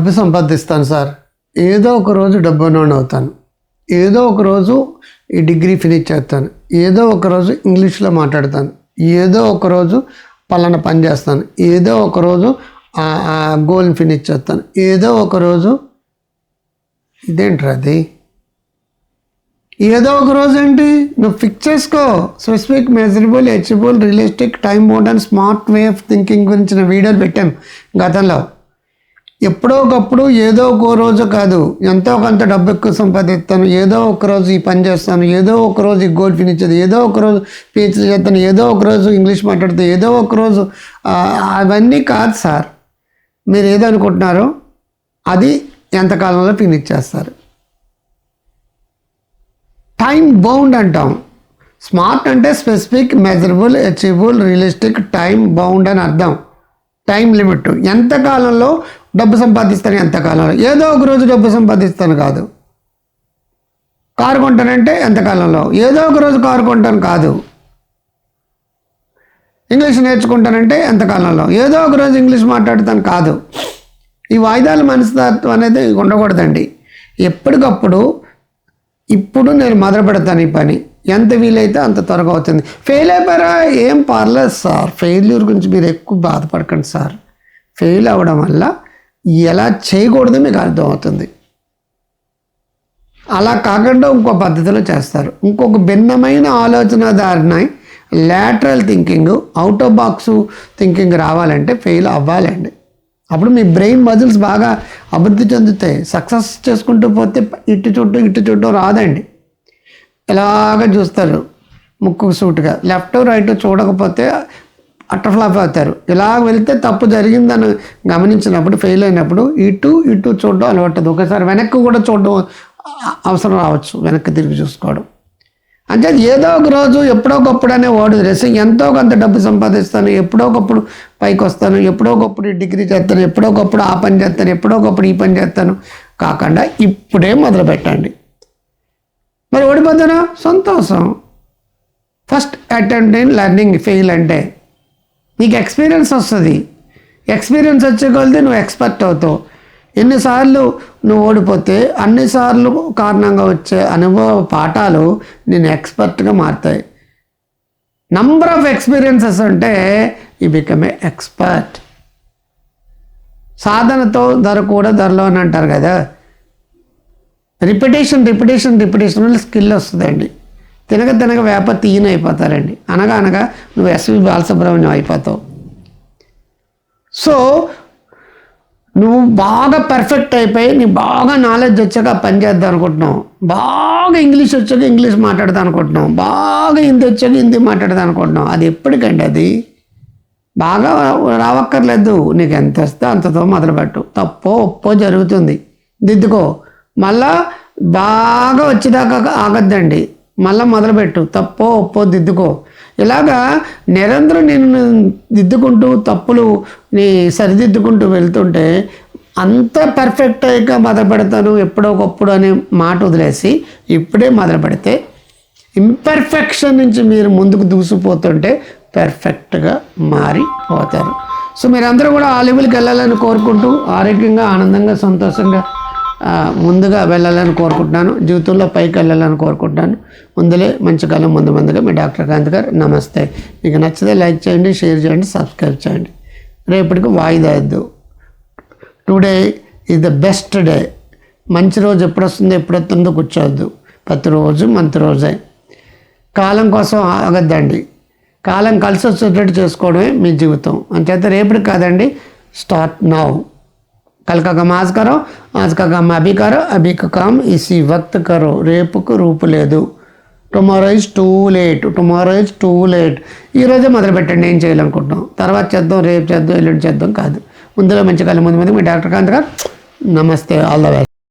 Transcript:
డబ్బు సంపాదిస్తాను సార్. ఏదో ఒక రోజు డబ్బునోడు అవుతాను. ఏదో ఒక రోజు ఈ డిగ్రీ ఫినిష్ చేస్తాను. ఏదో ఒక రోజు ఇంగ్లీష్లో మాట్లాడతాను. ఏదో ఒక రోజు పలానా పని చేస్తాను. ఏదో ఒక రోజు ఆ గోల్ని ఫినిష్ చేస్తాను. ఏదో ఒక రోజు ఇదేంట్రా అది? ఏదో ఒక రోజు ఏంటి? నువ్వు ఫిక్స్ చేసుకో. Specific measurable achievable realistic time modern smart way of thinking గురించిన వీడియోలు పెట్టాం గతంలో. ఎప్పుడో ఒకప్పుడు ఏదో ఒక రోజు కాదు. ఎంతో కొంత డబ్బు ఎక్కువ సంపాదిస్తాను. ఏదో ఒక రోజు ఈ పని చేస్తాను. ఏదో ఒక రోజు ఈ గోల్ ఫినిచ్చేది ఏదో ఒక రోజు పిహెచ్డీ చేస్తాను. ఏదో ఒక రోజు ఇంగ్లీష్ మాట్లాడుతాను ఏదో ఒక రోజు అవన్నీ కాదు సార్. మీరు ఏదో అది ఎంతకాలంలో ఫినిష్ చేస్తారు టైం బౌండ్ అంటాం. స్మార్ట్ అంటే specific measurable achievable realistic time bound అని అర్థం. Time limit. ఎంత కాలంలో డబ్బు సంపాదిస్తాను ఎంత కాలంలో ఏదో ఒక రోజు డబ్బు సంపాదిస్తాను కాదు. కారు కొంటానంటే ఎంతకాలంలో ఏదో ఒక రోజు కారు కొంటాను కాదు. ఇంగ్లీష్ నేర్చుకుంటానంటే ఎంతకాలంలో ఏదో ఒక రోజు ఇంగ్లీష్ మాట్లాడతాను కాదు. ఈ వాయిదాల మనస్తత్వం అనేది ఉండకూడదండి. ఎప్పటికప్పుడు ఇప్పుడు నేను మొదలు పెడతాను ఈ పని. ఎంత వీలైతే అంత త్వరగా అవుతుంది. ఫెయిల్ అయిపోయారా? ఏం పర్లేదు సార్. ఫెయిల్యూర్ గురించి మీరు ఎక్కువ బాధపడకండి సార్. ఫెయిల్ అవ్వడం వల్ల ఎలా చేయకూడదో మీకు అర్థమవుతుంది. అలా కాకుండా ఇంకో పద్ధతిలో చేస్తారు. ఇంకొక భిన్నమైన ఆలోచన దారిని lateral thinking out of box thinking రావాలంటే ఫెయిల్ అవ్వాలండి. అప్పుడు మీ బ్రెయిన్ మజిల్స్ బాగా అభివృద్ధి చెందుతాయి. సక్సెస్ చేసుకుంటూ పోతే ఇటు చుట్టూ ఇటు చుట్టూ రాదండి. ఇలాగ చూస్తారు? ముక్కు సూటుగా. లెఫ్ట్ రైట్ చూడకపోతే అట్టఫ్లాప్ అవుతారు. ఇలా వెళ్తే తప్పు జరిగిందని గమనించినప్పుడు ఫెయిల్ అయినప్పుడు ఇటు ఇటు చూడడం అలవట్టదు ఒకసారి వెనక్కి కూడా చూడడం అవసరం రావచ్చు వెనక్కి తిరిగి చూసుకోవడం. అంటే ఏదో ఒక రోజు ఎప్పుడో ఒకప్పుడు అనే వాడు రేసి ఎంతో కొంత డబ్బు సంపాదిస్తాను ఎప్పుడో ఒకప్పుడు పైకి వస్తాను ఎప్పుడో ఒకప్పుడు డిగ్రీ చేస్తాను ఎప్పుడో ఒకప్పుడు ఆ పని చేస్తాను ఎప్పుడో ఒకప్పుడు ఈ పని చేస్తాను. కాకుండా ఇప్పుడే మొదలు పెట్టండి. మరి ఓడిపోతానా సంతోషం first attempt in learning fail అంటే. నీకు ఎక్స్పీరియన్స్ వస్తుంది. ఎక్స్పీరియన్స్ వచ్చే కొలితే నువ్వు ఎక్స్పర్ట్ అవుతావు. ఎన్నిసార్లు నువ్వు ఓడిపోతే అన్నిసార్లు కారణంగా వచ్చే అనుభవ పాఠాలు నేను ఎక్స్పర్ట్గా మారుతాయి. నంబర్ ఆఫ్ ఎక్స్పీరియన్సెస్ అంటే ఈ బికమ్ ఏ ఎక్స్పర్ట్ సాధనతో ధర కూడా ధరలో అని అంటారు కదా. రిపిటేషన్ రిపిటేషన్ రిపిటేషన్ వల్ల స్కిల్ వస్తుందండి. తినక తినక వేప తీయన అయిపోతారండి. అనగా అనగా నువ్వు ఎస్వి బాలసుబ్రహ్మణ్యం అయిపోతావు. సో నువ్వు బాగా పర్ఫెక్ట్ అయిపోయి నీ బాగా నాలెడ్జ్ వచ్చాక పని చేద్దాం అనుకుంటున్నావు. బాగా ఇంగ్లీష్ వచ్చాక ఇంగ్లీష్ మాట్లాడదాం అనుకుంటున్నావు. బాగా హిందీ వచ్చాక హిందీ మాట్లాడదాం అనుకుంటున్నావు. అది ఎప్పటికండి అది? బాగా రావక్కర్లేదు. నీకు ఎంత వస్తే అంతతో మొదలుపెట్టు. తప్పో ఒప్పో జరుగుతుంది. దిద్దుకో. మళ్ళా బాగా వచ్చేదాకా ఆగద్దండి. మళ్ళీ మొదలుపెట్టు. తప్పో ఒప్పో దిద్దుకో. ఇలాగా నిరంతరం నేను దిద్దుకుంటూ తప్పులు నీ సరిదిద్దుకుంటూ వెళ్తుంటే అంత పర్ఫెక్ట్ అయ్యాక మొదలు పెడతాను ఎప్పుడో ఒకప్పుడు అనే మాట వదిలేసి ఇప్పుడే మొదలు పెడితే ఇంపర్ఫెక్షన్ నుంచి మీరు ముందుకు దూసిపోతుంటే పర్ఫెక్ట్గా మారిపోతారు. సో మీరందరూ కూడా ఆ లెవెల్కి వెళ్ళాలని కోరుకుంటూ ఆరోగ్యంగా ఆనందంగా సంతోషంగా ముందుగా వెళ్ళాలని కోరుకుంటున్నాను. జీవితంలో పైకి వెళ్ళాలని కోరుకుంటున్నాను. ముందులే మంచి కాలం ముందు ముందుగా మీ డాక్టర్ కాంత్ గారు నమస్తే. మీకు నచ్చితే లైక్ చేయండి షేర్ చేయండి సబ్స్క్రైబ్ చేయండి. రేపటికి వాయిదా ఇద్దు today is the best day మంచి రోజు ఎప్పుడు వస్తుందో ఎప్పుడు వస్తుందో కూర్చోవద్దు. ప్రతిరోజు మంచి రోజే. కాలం కోసం ఆగద్దండి. కాలం కలిసి వచ్చేటట్టు చేసుకోవడమే మీ జీవితం. అంచేత రేపటికి కాదండి స్టార్ట్ నౌ. कल का काम आज करो आज का काम अभी करो अभी का काम इसी वक्त करो రేపుకు రూపు లేదు tomorrow is too late tomorrow is too late ఈరోజే మొదలు పెట్టండి ఏం చేయాలనుకుంటున్నాం తర్వాత చేద్దాం రేపు చేద్దాం ఎల్లుండి చేద్దాం కాదు ముందుగా మంచి కాలం ముందు ముందు మీ డాక్టర్ కాంత్ గారు నమస్తే ఆల్ ద బెస్ట్